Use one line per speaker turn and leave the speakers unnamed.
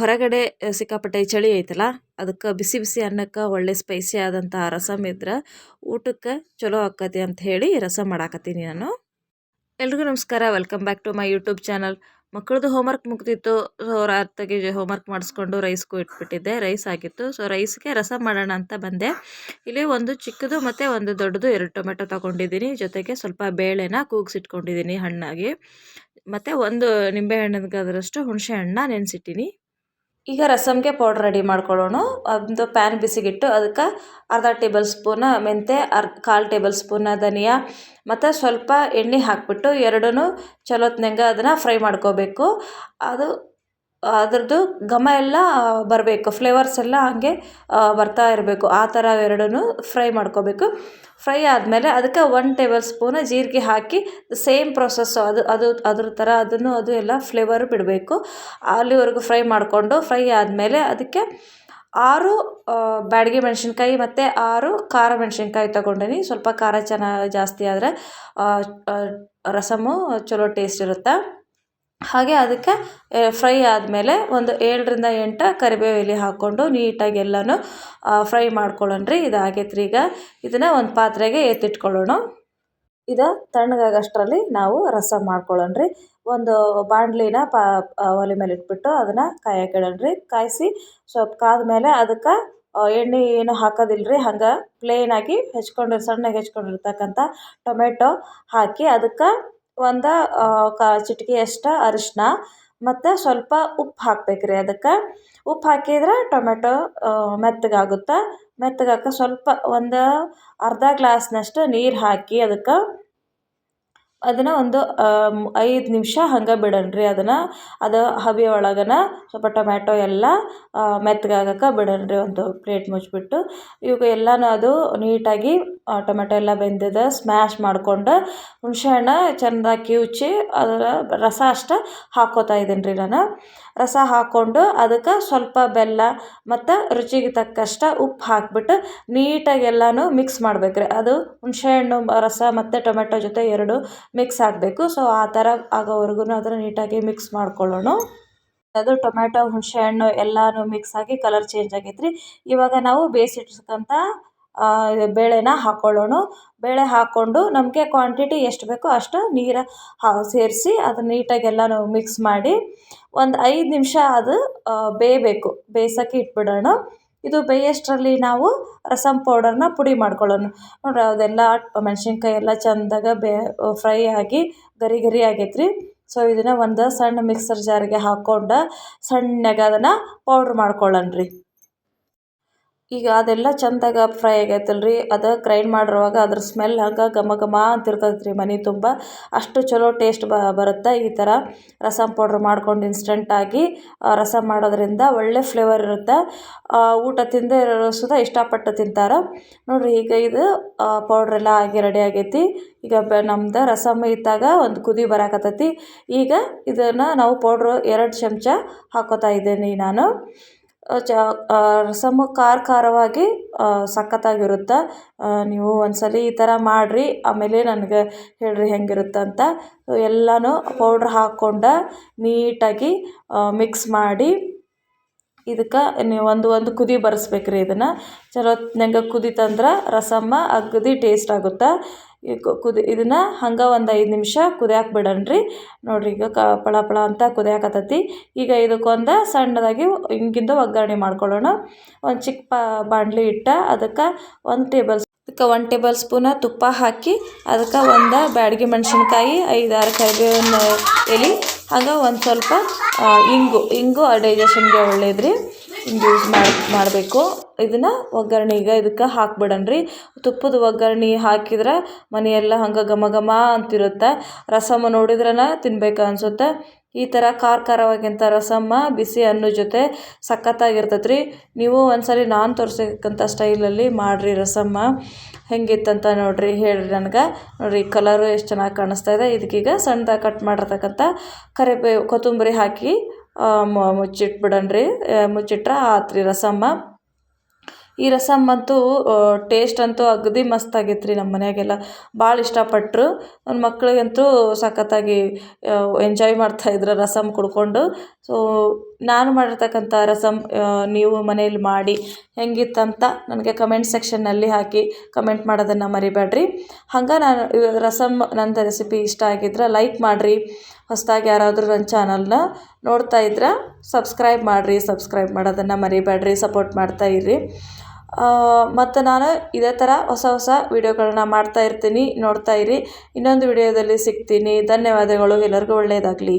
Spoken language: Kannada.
ಹೊರಗಡೆ ಸಿಕ್ಕಾಪಟ್ಟೆ ಚಳಿ ಐತಲ್ಲ, ಅದಕ್ಕೆ ಬಿಸಿ ಬಿಸಿ ಅನ್ನಕ್ಕೆ ಒಳ್ಳೆ ಸ್ಪೈಸಿ ಆದಂಥ ರಸಮ್ ಇದ್ರೆ ಊಟಕ್ಕೆ ಚಲೋ ಆಕ್ಕತಿ ಅಂತ ಹೇಳಿ ರಸಮ್ ಮಾಡಾಕತ್ತೀನಿ ನಾನು. ಎಲ್ರಿಗೂ ನಮಸ್ಕಾರ welcome back to my YouTube channel ಮಕ್ಕಳದು ಹೋಮ್ವರ್ಕ್ ಮುಗ್ದಿತ್ತು ಸೊ ರಾತ್ರಿಗೆ ಹೋಮ್ವರ್ಕ್ ಮಾಡಿಸ್ಕೊಂಡು ರೈಸ್ಗೂ ಇಟ್ಬಿಟ್ಟಿದ್ದೆ ರೈಸ್ ಆಗಿತ್ತು. ಸೊ ರೈಸ್ಗೆ ರಸ ಮಾಡೋಣ ಅಂತ ಬಂದೆ. ಇಲ್ಲಿ ಒಂದು ಚಿಕ್ಕದು ಮತ್ತು ಒಂದು ದೊಡ್ಡದು ಎರಡು ಟೊಮೆಟೊ ತೊಗೊಂಡಿದ್ದೀನಿ, ಜೊತೆಗೆ ಸ್ವಲ್ಪ ಬೇಳೆನ ಕೂಗಿಸಿಟ್ಕೊಂಡಿದ್ದೀನಿ ಹಣ್ಣಾಗಿ. ಮತ್ತು ಒಂದು ನಿಂಬೆಹಣ್ಣಿನಗದರಷ್ಟು ಹುಣಸೆ ಹಣ್ಣನ್ನ ನೆನೆಸಿಟ್ಟಿನಿ. ಈಗ ರಸಮ್ಗೆ ಪೌಡ್ರ್ ರೆಡಿ ಮಾಡ್ಕೊಳ್ಳೋಣ. ಒಂದು ಪ್ಯಾನ್ ಬಿಸಿಗಿಟ್ಟು ಅದಕ್ಕೆ ಅರ್ಧ ಟೇಬಲ್ ಸ್ಪೂನ ಮೆಂತೆ ಅರ್, ಕಾಲು ಟೇಬಲ್ ಸ್ಪೂನ ಧನಿಯಾ ಮತ್ತು ಸ್ವಲ್ಪ ಎಣ್ಣೆ ಹಾಕಿಬಿಟ್ಟು ಎರಡೂ ಚಲೋತ್ನಂಗೆ ಅದನ್ನು ಫ್ರೈ ಮಾಡ್ಕೋಬೇಕು. ಅದು ಅದ್ರದ್ದು ಘಮ ಎಲ್ಲ ಬರಬೇಕು ಫ್ಲೇವರ್ಸ್ ಎಲ್ಲ ಹಾಗೆ ಬರ್ತಾ ಇರಬೇಕು. ಆ ಥರ ಎರಡೂ ಫ್ರೈ ಮಾಡ್ಕೋಬೇಕು. ಫ್ರೈ ಆದಮೇಲೆ ಅದಕ್ಕೆ ಒನ್ ಟೇಬಲ್ ಸ್ಪೂನ್ ಜೀರಿಗೆ ಹಾಕಿ ಸೇಮ್ ಪ್ರೊಸೆಸ್ಸು ಅದು ಅದು, ಅದ್ರ ಥರ ಅದನ್ನು, ಅದು ಎಲ್ಲ ಫ್ಲೇವರ್ ಬಿಡಬೇಕು. ಅಲ್ಲಿವರೆಗೂ ಫ್ರೈ ಮಾಡಿಕೊಂಡು, ಫ್ರೈ ಆದಮೇಲೆ ಅದಕ್ಕೆ ಆರು ಬ್ಯಾಡಗಿ ಮೆಣಸಿನ್ಕಾಯಿ ಮತ್ತು ಆರು ಖಾರ ಮೆಣಸಿನ್ಕಾಯಿ ತೊಗೊಂಡಿನಿ. ಸ್ವಲ್ಪ ಖಾರ ಚೆನ್ನಾಗಿ ಜಾಸ್ತಿ ಆದರೆ ರಸಮು ಚಲೋ ಟೇಸ್ಟ್ ಇರುತ್ತೆ? ಹಾಗೆ ಅದಕ್ಕೆ ಫ್ರೈ ಆದಮೇಲೆ ಒಂದು ಏಳರಿಂದ ಎಂಟು ಕರಿಬೇವು ಎಲೆ ಹಾಕ್ಕೊಂಡು ನೀಟಾಗಿ ಎಲ್ಲನೂ ಫ್ರೈ ಮಾಡ್ಕೊಳ್ಳೋಣ ರೀ ಇದು ಆಗೈತೆ ರೀ ಈಗ. ಇದನ್ನು ಒಂದು ಪಾತ್ರೆಗೆ ಎತ್ತಿಟ್ಕೊಳ್ಳೋಣ. ಇದು ತಣ್ಣಗಾಗಷ್ಟರಲ್ಲಿ ನಾವು ರಸ ಮಾಡ್ಕೊಳ್ಳೋಣ ರೀ ಒಂದು ಬಾಣಲಿನ ಪಾ ಒಲೆ ಮೇಲೆ ಇಟ್ಬಿಟ್ಟು ಅದನ್ನು ಕಾಯಕ್ಕೆ ಇಡೋಣ ರೀ ಕಾಯಿಸಿ ಸ್ವಲ್ಪ ಕಾದ್ಮೇಲೆ ಅದಕ್ಕೆ ಎಣ್ಣೆ ಏನು ಹಾಕೋದಿಲ್ಲ ರೀ ಹಂಗೆ ಪ್ಲೇನಾಗಿ ಹೆಚ್ಕೊಂಡು ಸಣ್ಣಗೆ ಹೆಚ್ಕೊಂಡಿರ್ತಕ್ಕಂಥ ಟೊಮೆಟೊ ಹಾಕಿ ಅದಕ್ಕೆ ಒಂದು ಕಾ ಚಿಟಿಕೆಯಷ್ಟು ಅರಿಶಿನ ಮತ್ತು ಸ್ವಲ್ಪ ಉಪ್ಪು ಹಾಕ್ಬೇಕು ಅದಕ್ಕೆ. ಉಪ್ಪು ಹಾಕಿದ್ರೆ ಟೊಮೆಟೊ ಮೆತ್ತಗಾಗುತ್ತೆ. ಮೆತ್ತಗಾಕ ಸ್ವಲ್ಪ ಒಂದು ಅರ್ಧ ಗ್ಲಾಸ್ನಷ್ಟು ನೀರು ಹಾಕಿ ಅದಕ್ಕೆ ಅದನ್ನು ಒಂದು ಐದು ನಿಮಿಷ ಹಂಗೆ ಬಿಡೋಣ ರೀ ಅದನ್ನು. ಅದು ಹಬೆ ಒಳಗನ ಸ್ವಲ್ಪ ಟೊಮ್ಯಾಟೊ ಎಲ್ಲ ಮೆತ್ತಗಾಗಕ್ಕೆ ಬಿಡೋಣ ರೀ ಒಂದು ಪ್ಲೇಟ್ ಮುಚ್ಚಿಬಿಟ್ಟು ಇವಾಗ ಎಲ್ಲನೂ ಅದು ನೀಟಾಗಿ ಟೊಮೆಟೊ ಎಲ್ಲ ಬೆಂದಿದ ಸ್ಮ್ಯಾಶ್ ಮಾಡಿಕೊಂಡು ಹುಣಸೆಹಣ್ಣು ಚೆಂದಾಗಿ ಕಿವುಚಿ ಅದರ ರಸ ಅಷ್ಟು ಹಾಕ್ಕೋತಾ ಇದ್ದೀನಿ ರೀ ನಾನು. ರಸ ಹಾಕ್ಕೊಂಡು ಅದಕ್ಕೆ ಸ್ವಲ್ಪ ಬೆಲ್ಲ ಮತ್ತು ರುಚಿಗೆ ತಕ್ಕಷ್ಟು ಉಪ್ಪು ಹಾಕಿಬಿಟ್ಟು ನೀಟಾಗಿ ಎಲ್ಲನೂ ಮಿಕ್ಸ್ ಮಾಡ್ಬೇಕು ರೀ ಅದು ಹುಣಸೆಹಣ್ಣು, ರಸ ಮತ್ತು ಟೊಮೆಟೊ ಜೊತೆ ಎರಡು ಮಿಕ್ಸ್ ಆಗಬೇಕು. ಸೊ ಆ ಥರ ಆಗೋವರೆಗೂ ಅದನ್ನು ನೀಟಾಗಿ ಮಿಕ್ಸ್ ಮಾಡ್ಕೊಳ್ಳೋಣ. ಅದು ಟೊಮೆಟೊ ಹುಣಸೆಹಣ್ಣು ಎಲ್ಲನೂ ಮಿಕ್ಸ್ ಆಗಿ ಕಲರ್ ಚೇಂಜ್ ಆಗೈತೆ ರೀ ಇವಾಗ ನಾವು ಬೇಯಿಸಿಟ್ತಕ್ಕಂಥ ಬೇಳೆನ ಹಾಕ್ಕೊಳ್ಳೋಣ ಬೇಳೆ ಹಾಕ್ಕೊಂಡು ನಮಗೆ ಕ್ವಾಂಟಿಟಿ ಎಷ್ಟು ಬೇಕೋ ಅಷ್ಟು ನೀರು ಹಾ, ಸೇರಿಸಿ ಅದನ್ನ ನೀಟಾಗಿ ಎಲ್ಲನೂ ಮಿಕ್ಸ್ ಮಾಡಿ ಒಂದು ಐದು ನಿಮಿಷ ಅದು ಬೇಯಬೇಕು. ಬೇಯ್ಸೋಕ್ಕೆ ಇಟ್ಬಿಡೋಣ. ಇದು ಬೇಯಷ್ಟರಲ್ಲಿ ನಾವು ರಸಮ್ ಪೌಡರ್ನ ಪುಡಿ ಮಾಡ್ಕೊಳ್ಳೋಣ. ನೋಡಿರಿ, ಅದೆಲ್ಲ ಮೆಣಸಿನ್ಕಾಯಿ ಎಲ್ಲ ಚೆಂದಾಗ ಬೇ ಫ್ರೈ ಆಗಿ ಗರಿ ಗರಿ ಆಗೈತೆ ಸೊ, ಇದನ್ನು ಒಂದು ಸಣ್ಣ ಮಿಕ್ಸರ್ ಜಾರಿಗೆ ಹಾಕ್ಕೊಂಡು ಸಣ್ಣಗೆ ಅದನ್ನು ಪೌಡ್ರ್ ಮಾಡ್ಕೊಳ್ಳೋಣ ರೀ ಈಗ ಅದೆಲ್ಲ ಚಂದಾಗ ಫ್ರೈ ಆಗೈತಲ್ಲ ರೀ ಅದು ಗ್ರೈಂಡ್ ಮಾಡಿರುವಾಗ ಅದ್ರ ಸ್ಮೆಲ್ ಹಂಗೆ ಘಮ ಘಮ ಅಂತಿರ್ತೈತೆ ರೀ ಮನೆ ತುಂಬ. ಅಷ್ಟು ಚಲೋ ಟೇಸ್ಟ್ ಬರುತ್ತೆ ಈ ಥರ ರಸಮ್ ಪೌಡ್ರ್ ಮಾಡ್ಕೊಂಡು ಇನ್ಸ್ಟೆಂಟಾಗಿ ರಸಮ್ ಮಾಡೋದ್ರಿಂದ ಒಳ್ಳೆ ಫ್ಲೇವರ್ ಇರುತ್ತೆ. ಊಟ ತಿಂದೇ ಇರೋರು ಸುತ ಇಷ್ಟಪಟ್ಟು ತಿಂತಾರೆ. ನೋಡಿರಿ ಈಗ ಇದು ಪೌಡ್ರೆಲ್ಲ ಆಗಿ ರೆಡಿ ಆಗೈತಿ. ಈಗ ಬ, ನಮ್ದು ರಸಮ್ ಇದ್ದಾಗ ಒಂದು ಕುದಿ ಬರಾಕತ್ತೈತಿ. ಈಗ ಇದನ್ನು ನಾವು ಪೌಡ್ರು ಎರಡು ಚಮಚ ಹಾಕೋತಾ ಇದ್ದೀನಿ ನಾನು. ಚ ರಸಮ್ಮು ಖಾರ ಖಾರವಾಗಿ ಸಖತ್ತಾಗಿರುತ್ತೆ. ನೀವು ಒಂದ್ಸಲ ಈ ಥರ ಮಾಡಿರಿ, ಆಮೇಲೆ ನನಗೆ ಹೇಳಿರಿ ಹೆಂಗಿರುತ್ತೆ ಅಂತ. ಎಲ್ಲನೂ ಪೌಡ್ರ್ ಹಾಕ್ಕೊಂಡು ನೀಟಾಗಿ ಮಿಕ್ಸ್ ಮಾಡಿ, ಇದಕ್ಕೆ ನೀವು ಒಂದು ಒಂದು ಕುದಿ ಬರೆಸ್ಬೇಕ್ರಿ ಇದನ್ನು. ಚಲೋ, ನಂಗೆ ಕುದಿತಂದ್ರೆ ರಸಮ್ಮ ಅಗದಿ ಟೇಸ್ಟ್ ಆಗುತ್ತೆ. ಕುದಿ ಇದನ್ನು ಹಂಗೆ ಒಂದು ಐದು ನಿಮಿಷ ಕುದಿಯಾಕೆ ಬಿಡೋಣ ರೀ ನೋಡಿರಿ ಈಗ ಕ ಪಳ ಪಳ ಅಂತ ಕುದಿಯಾಕತ್ತೈತಿ. ಈಗ ಇದಕ್ಕೊಂದು ಸಣ್ಣದಾಗಿ ಹಿಂಗಿಂದ ಒಗ್ಗರಣೆ ಮಾಡ್ಕೊಳ್ಳೋಣ. ಒಂದು ಚಿಕ್ಕ ಪಾ ಬಾಣಲಿ ಇಟ್ಟು ಅದಕ್ಕೆ ಒಂದು ಟೇಬಲ್ ಅದಕ್ಕೆ ಒನ್ ಟೇಬಲ್ ಸ್ಪೂನ ತುಪ್ಪ ಹಾಕಿ ಅದಕ್ಕೆ ಒಂದು ಬ್ಯಾಡಗಿ ಮೆಣಸಿನ್ಕಾಯಿ, ಐದಾರು ಕರಿಬೇವಿನ ಎಲೆ, ಹಂಗೆ ಒಂದು ಸ್ವಲ್ಪ ಇಂಗು ಇಂಗು ಡೈಜೆಷನ್ಗೆ ಒಳ್ಳೇದು ರೀ ಹಿಂಗೆ ಯೂಸ್ ಮಾಡಿ ಮಾಡಬೇಕು. ಇದನ್ನು ಒಗ್ಗರ್ಣೆಗೆ ಇದಕ್ಕೆ ಹಾಕ್ಬಿಡೋಣ ತುಪ್ಪದ ಒಗ್ಗರಣೆ ಹಾಕಿದ್ರೆ ಮನೆಯೆಲ್ಲ ಹಂಗೆ ಘಮ ಘಮ ಅಂತಿರುತ್ತೆ. ರಸಮ್ಮ ನೋಡಿದ್ರೇ ತಿನ್ಬೇಕು ಅನ್ಸುತ್ತೆ. ಈ ಥರ ಖಾರ ಖಾರವಾಗಿಂಥ ರಸಮ್ಮ, ಬಿಸಿ ಅನ್ನ ಜೊತೆ ಸಖತ್ತಾಗಿರ್ತೈತೆ ರೀ ನೀವು ಒಂದ್ಸರಿ ನಾನು ತೋರಿಸ್ತಕ್ಕಂಥ ಸ್ಟೈಲಲ್ಲಿ ಮಾಡಿರಿ ರಸಮ್ಮ. ಹೆಂಗಿತ್ತಂತ ನೋಡಿರಿ, ಹೇಳಿರಿ ನನಗೆ. ನೋಡಿರಿ ಕಲರು ಎಷ್ಟು ಚೆನ್ನಾಗಿ ಕಾಣಿಸ್ತಾ ಇದೆ. ಇದಕ್ಕೀಗ ಸಣ್ಣದಾಗಿ ಕಟ್ ಮಾಡಿರ್ತಕ್ಕಂಥ ಕರಿಬೇವು, ಕೊತ್ತಂಬರಿ ಹಾಕಿ ಮುಚ್ಚಿಟ್ಬಿಡನ್ರಿ. ಮುಚ್ಚಿಟ್ರೆ ಆತ್ರಿ ರಸಮ್ಮ. ಈ ರಸಮ್ ಅಂತೂ ಟೇಸ್ಟ್ ಅಂತೂ ಅಗದಿ ಮಸ್ತ್ ಆಗೈತೆ ರೀ ನಮ್ಮ ಮನೆಯಾಗೆಲ್ಲ. ಭಾಳ ಇಷ್ಟಪಟ್ಟರು ನನ್ನ ಮಕ್ಕಳಿಗಂತೂ ಸಖತ್ತಾಗಿ ಎಂಜಾಯ್ ಮಾಡ್ತಾ ಇದ್ರು ರಸಮ್ ಕುಡ್ಕೊಂಡು. ಸೊ ನಾನು ಮಾಡಿರ್ತಕ್ಕಂಥ ರಸಮ್ ನೀವು ಮನೆಯಲ್ಲಿ ಮಾಡಿ ಹೆಂಗಿತ್ತಂತ ನನಗೆ ಕಮೆಂಟ್ ಸೆಕ್ಷನ್ನಲ್ಲಿ ಹಾಕಿ ಕಮೆಂಟ್ ಮಾಡೋದನ್ನು ಮರಿಬೇಡ್ರಿ. ಹಂಗೆ ನಾನು ರಸಮ್ ನಂದು ರೆಸಿಪಿ ಇಷ್ಟ ಆಗಿದ್ರೆ ಲೈಕ್ ಮಾಡಿರಿ. ಹೊಸದಾಗಿ ಯಾರಾದರೂ ನನ್ನ ಚಾನಲ್ನ ನೋಡ್ತಾ ಇದ್ರೆ ಸಬ್ಸ್ಕ್ರೈಬ್ ಮಾಡಿರಿ. ಸಬ್ಸ್ಕ್ರೈಬ್ ಮಾಡೋದನ್ನು ಮರಿಬೇಡ್ರಿ. ಸಪೋರ್ಟ್ ಮಾಡ್ತಾ ಇರ್ರಿ. ಮತ್ತು ನಾನು ಇದೇ ಥರ ಹೊಸ ಹೊಸ ವೀಡಿಯೋಗಳನ್ನ ಮಾಡ್ತಾ ಇರ್ತೀನಿ, ನೋಡ್ತಾ ಇರಿ. ಇನ್ನೊಂದು ವಿಡಿಯೋದಲ್ಲಿ ಸಿಗ್ತೀನಿ. ಧನ್ಯವಾದಗಳು. ಎಲ್ಲರಿಗೂ ಒಳ್ಳೆಯದಾಗಲಿ.